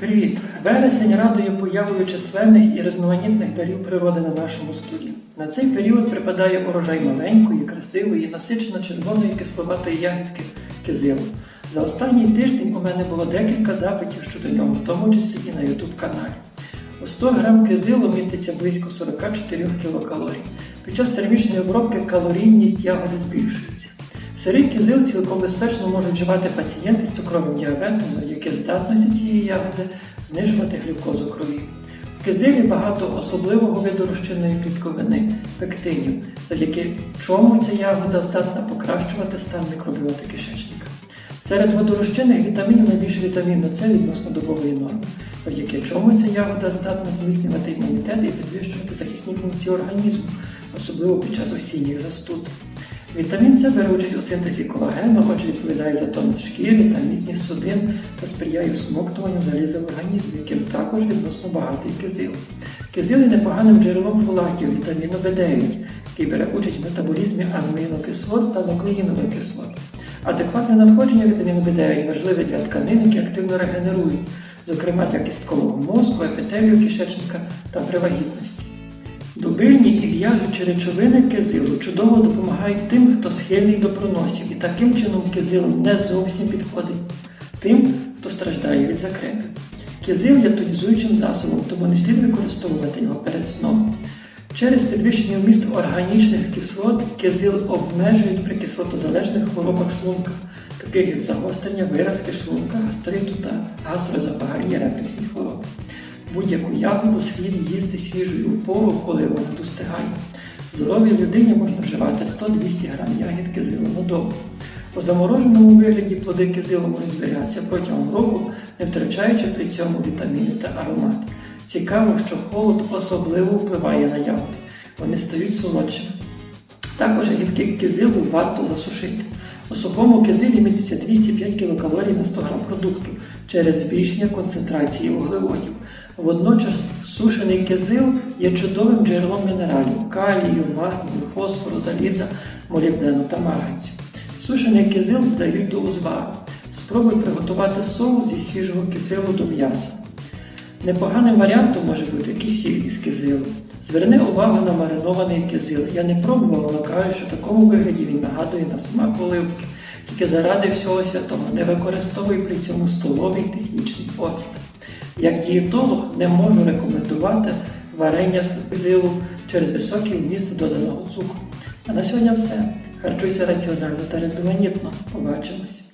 Привіт! Вересень радує появою численних і різноманітних дарів природи на нашому столі. На цей період припадає урожай маленької, красивої, насичено червоної кисловатої ягідки кизилу. За останній тиждень у мене було декілька запитів щодо нього, в тому числі і на YouTube каналі. У 100 грам кизилу міститься близько 44 кілокалорій. Під час термічної обробки калорійність ягоди збільшується. Сирий кизил цілком безпечно можуть вживати пацієнти з цукровим діабетом завдяки здатності цієї ягоди знижувати глюкозу крові. В кизилі багато особливого виду розчинної клітковини пектинів, завдяки чому ця ягода здатна покращувати стан мікробіоти кишечника. Серед водорозчинних вітамінів найбільше вітаміну С відносно добової норми, завдяки чому ця ягода здатна зміцнювати імунітет і підвищувати захисні функції організму, особливо під час осінніх застуд. Вітамін С бере участь у синтезі колагену, отже відповідає за тон шкіри та міцність судин та сприяє всмоктуванню заліза в організмі, яким також відносно багатий кизил. Кизил є непоганим джерелом фолатів вітаміну В9, який бере участь в метаболізмі амінокислот та нуклеїнових кислот. Адекватне надходження вітаміну В9 важливе для тканин, які активно регенерують, зокрема для кісткового мозку, епітелію кишечника та при Добильні і в'яжучі речовини кизилу чудово допомагають тим, хто схильний до проносів, і таким чином кизил не зовсім підходить тим, хто страждає від закрепи. Кизил є тонізуючим засобом, тому не слід використовувати його перед сном. Через підвищення вміст органічних кислот кизил обмежують при кислотозалежних хворобах шлунка, таких як загострення, виразки шлунка, гастриту та гастрозапалення рефлюксні хвороби. Будь-яку ягоду слід їсти свіжою у коли вона достигає. Здоровій людині можна вживати 100-200 грам ягід кизилу на добу. У замороженому вигляді плоди кизилу можуть зберігатися протягом року, не втрачаючи при цьому вітаміни та аромат. Цікаво, що холод особливо впливає на ягоди. Вони стають солодшими. Також гібки кизилу варто засушити. У сухому кизилі міститься 205 кілокалорій на 100 грам продукту через збільшення концентрації вуглеводів. Водночас сушений кизил є чудовим джерелом мінералів калію, магнію, фосфору, заліза, молібдену та марганцю. Сушений кизил додають до узвару. Спробуй приготувати соус зі свіжого киселу до м'яса. Непоганим варіантом може бути кисіль із кизилу. Зверни увагу на маринований кизил. Я не пробував, але кажу, що в такому вигляді він нагадує на смак оливки. Тільки заради всього святого не використовуй при цьому столовий технічний оцет. Як дієтолог не можу рекомендувати варення з кизилу через високий вміст доданого цукру. А на сьогодні все. Харчуйся раціонально та різноманітно. Побачимось!